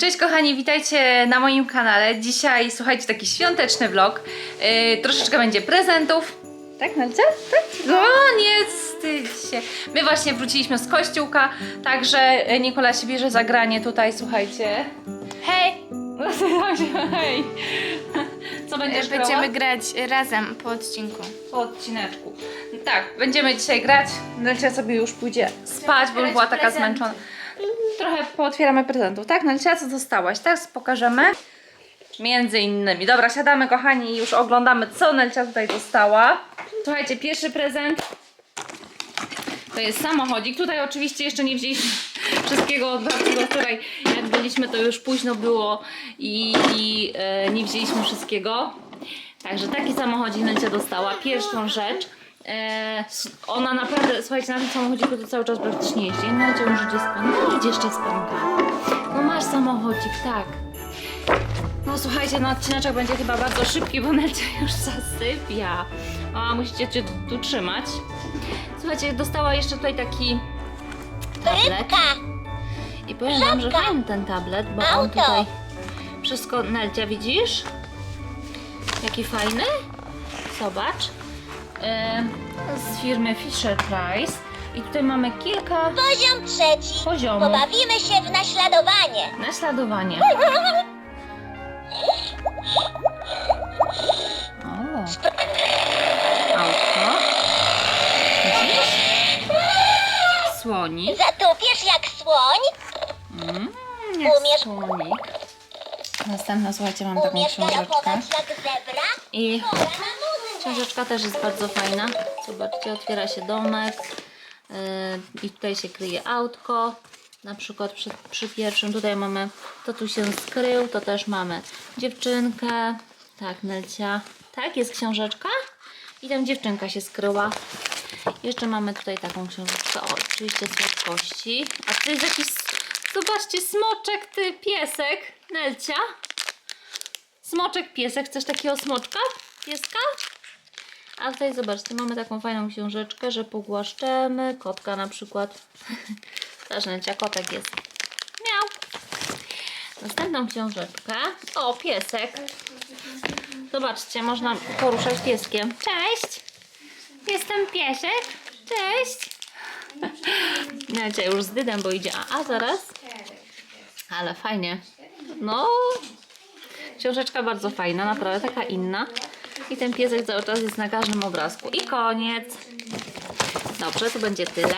Cześć kochani, witajcie na moim kanale. Dzisiaj słuchajcie, taki świąteczny vlog. Yy, troszeczkę będzie prezentów. Tak, Nelce? Tak? No, nie wstydź się. My właśnie wróciliśmy z kościółka, także y, Nikola się bierze za granie tutaj, słuchajcie. Hej! Hej! Co będziesz Będziemy grała? grać razem po odcinku. Po odcineczku. Tak, będziemy dzisiaj grać. Nelcia sobie już pójdzie spać, bo była taka zmęczona. Trochę pootwieramy prezentów, tak? Nelcia, co dostałaś? Tak, pokażemy. Między innymi. Dobra, siadamy kochani i już oglądamy, co Nelcia tutaj dostała. Słuchajcie, pierwszy prezent to jest samochodzik. Tutaj oczywiście jeszcze nie wzięliśmy wszystkiego od babci, bo wczoraj jak byliśmy, to już późno było i, i e, nie wzięliśmy wszystkiego. Także taki samochodzik Nelcia dostała. Pierwszą rzecz. E, ona naprawdę, słuchajcie, na tym samochodziku to cały czas praktycznie jeździ. Już idzie spać. No idzie jeszcze spanka. No masz samochodzik, tak. No słuchajcie, no odcineczek będzie chyba bardzo szybki, bo Nelcia już zasypia. A musicie cię tu trzymać. Słuchajcie, dostała jeszcze tutaj taki tablet. I powiem wam, że fajny ten tablet, bo on tutaj wszystko... Nelcia, widzisz? Jaki fajny? Zobacz. E, z firmy Fisher Price. I tutaj mamy kilka Poziom trzeci. poziomów. Pobawimy się w naśladowanie. Naśladowanie. O. Autko. Widzisz? Słonik. Zatupiesz jak słoń. Mm, jak Umiesz- słonik. Następna, słuchajcie, mam taką Umiesz książeczkę. galopować jak zebra. I Pora na muzykę. Książeczka też jest bardzo fajna. Zobaczcie, otwiera się domek. Yy, I tutaj się kryje autko. Na przykład przy, przy pierwszym tutaj mamy to tu się skrył, to też mamy dziewczynkę. Tak, Nelcia. Tak, jest książeczka. I tam dziewczynka się skryła. Jeszcze mamy tutaj taką książeczkę. O, oczywiście słodkości. A tu jest jakiś, zobaczcie, smoczek, ty, piesek. Nelcia. Smoczek, piesek. Chcesz takiego smoczka? Pieska? A tutaj zobaczcie, mamy taką fajną książeczkę, że pogłaszczemy. Kotka na przykład. Też Nelcia, kotek jest. Miał. Następną książeczkę. O, piesek. Zobaczcie, można poruszać pieskiem. Cześć! Jestem piesek. Cześć! Nelcia już z dydem, bo idzie. A, a zaraz. Ale fajnie. No, książeczka bardzo fajna, naprawdę taka inna. I ten piesek cały czas jest na każdym obrazku. I koniec. Dobrze, to będzie tyle.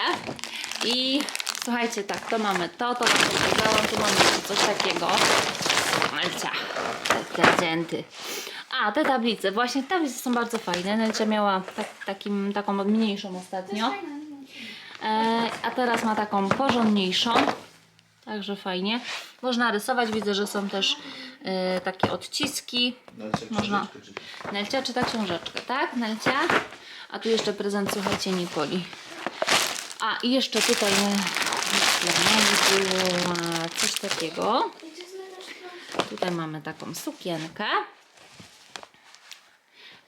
I słuchajcie, tak, to mamy to, to wam pokazałam, tu mamy coś takiego. Nelcia, te prezenty. A, te tablice, właśnie te tablice są bardzo fajne. Nelcia miała tak, takim, taką mniejszą ostatnio. E, a teraz ma taką porządniejszą. Także fajnie. Można rysować, widzę, że są też e, takie odciski. Można. Nelcia czyta książeczkę, tak? Nelcia? A tu jeszcze prezent, słuchajcie, Nikoli. A i jeszcze tutaj było e, coś takiego. Tutaj mamy taką sukienkę.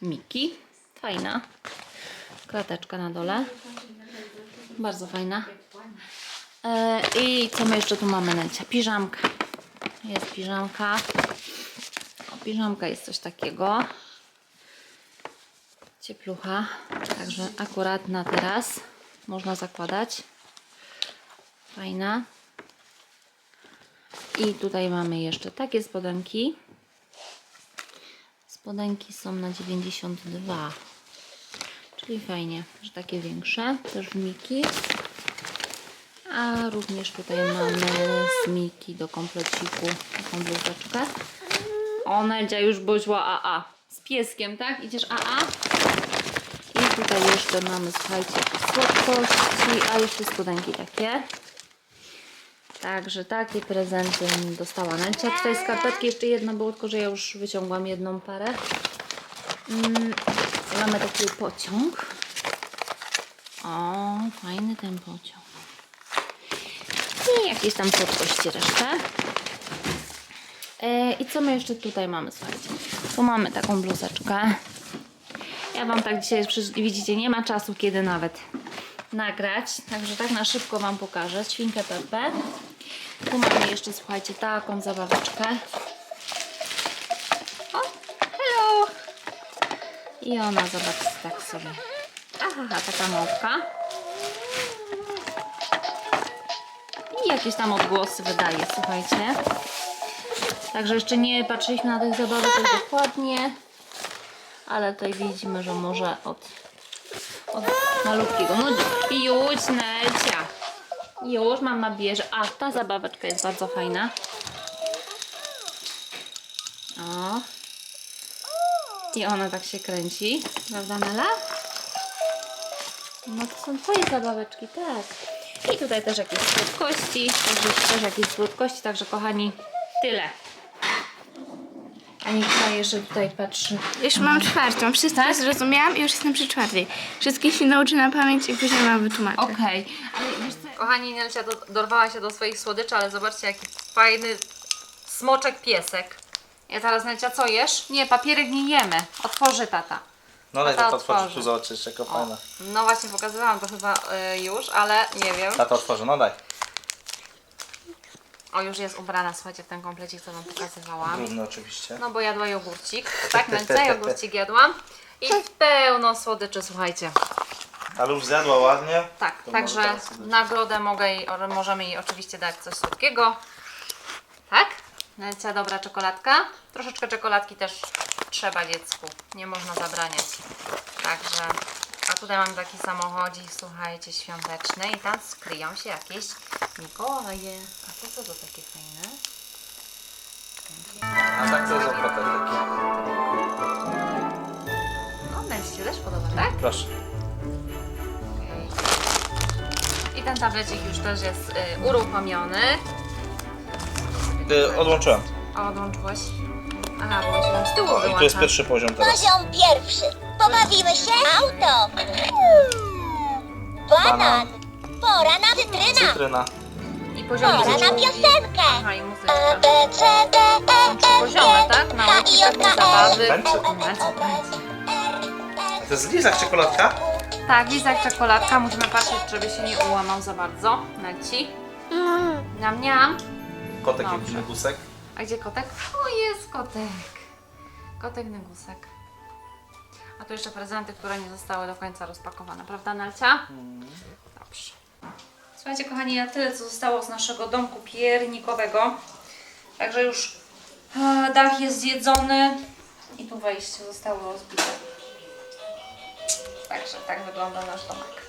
Miki. Fajna. Klateczka na dole. Bardzo fajna. E, I co my jeszcze tu mamy, Nelcia? Piżamka. Jest piżamka. O, piżamka jest coś takiego. Cieplucha. Także akurat na teraz można zakładać. Fajna. I tutaj mamy jeszcze takie spodenki. Spodenki są na 92. Czyli fajnie, że takie większe. Też w Miki. A również tutaj mamy z Miki do kompleciku taką bluzeczkę. O, Neldzia już boźła AA. Z pieskiem, tak? Idziesz AA? I tutaj jeszcze mamy, słuchajcie, słodkości, a jeszcze spodenki takie. Także takie prezenty dostała Nelcia. Tutaj skarpetki jeszcze jedna było, tylko że ja już wyciągłam jedną parę. Mm, mamy taki pociąg. O, fajny ten pociąg. I jakieś tam słodkości resztę. E, I co my jeszcze tutaj mamy, słuchajcie? Tu mamy taką bluzeczkę. Ja Wam tak dzisiaj, widzicie, nie ma czasu, kiedy nawet nagrać. Także tak na szybko Wam pokażę. Świnkę Pepe. Tu mamy jeszcze, słuchajcie, taką zabaweczkę. O, hello! I ona, zobaczcie, tak sobie. Aha, taka małpka. Jakieś tam odgłosy wydaje, słuchajcie. Także jeszcze nie patrzyliśmy na tych zabawek tak dokładnie. Ale tutaj widzimy, że może od, od malutkiego. No już, Nelcia. Już mama bierze. A, ta zabaweczka jest bardzo fajna. O. I ona tak się kręci. Prawda, Nela? No to są twoje zabaweczki, tak. I tutaj też jakieś słodkości. Także też jakieś słodkości. Także kochani, tyle. Anika jeszcze tutaj patrzy. Już mam czwartą. Wszystko Tak? zrozumiałam i już jestem przy czwartej. Wszystkich się nauczę na pamięć i później wam wytłumaczę. Okej, ale wiesz co? Kochani, Nelcia do, dorwała się do swoich słodyczy, ale zobaczcie jaki fajny smoczek piesek. Ja teraz Nelcia, co jesz? Nie, papierek nie jemy. Otworzy tata. No daj Tata to otworzy, otworzy. tu zobaczysz jako fajna. No właśnie pokazywałam to chyba y, już, ale nie wiem. Tata otworzy, no daj. O, już jest ubrana, słuchajcie, w ten komplecik, co wam pokazywałam. Brudny oczywiście. No bo jadła jogurcik. Tak, Nelcia, jogurcik jadłam. I pełno słodyczy, słuchajcie. Ale już zjadła ładnie. Tak, To także teraz nagrodę mogę jej, or- możemy jej oczywiście dać coś słodkiego. Tak? Nelcia, dobra czekoladka. Troszeczkę czekoladki też trzeba dziecku. Nie można zabraniać. Także, a tutaj mamy taki samochodzik, słuchajcie, świąteczny i tam skryją się jakieś Mikołaje. A to co to takie fajne? A tak to jest okotek taki. No, Nelcie też podoba, tak? Proszę. I ten tablecik już też jest y, uruchomiony. Y, odłączyłem. A odłączyłeś? Aha, bo się tam z tyłu O, I tu jest pierwszy poziom teraz. Poziom pierwszy. Pobawimy się? Auto. Banan. Pora na cytryna. Cytryna. I poziom Pora na piosenkę. Aha, i A, muzyczka. B, C, D, E, F, Poziomy, G, tak? Na H, łódki I, J, pewnie K, L, zabawy. Tańczy? Tańczy. To jest lizak czekoladka? Tak, lizak czekoladka. Musimy patrzeć, żeby się nie ułamał za bardzo. Leci. Niam, niam. Kotek Dobrze. gusek. A gdzie kotek? Jest kotek. Kotek Negusek. A tu jeszcze prezenty, które nie zostały do końca rozpakowane, prawda Nelcia? Dobrze. Słuchajcie kochani, na tyle co zostało z naszego domku piernikowego. Także już e, dach jest zjedzony i tu wejście zostało rozbite. Także tak wygląda nasz domek.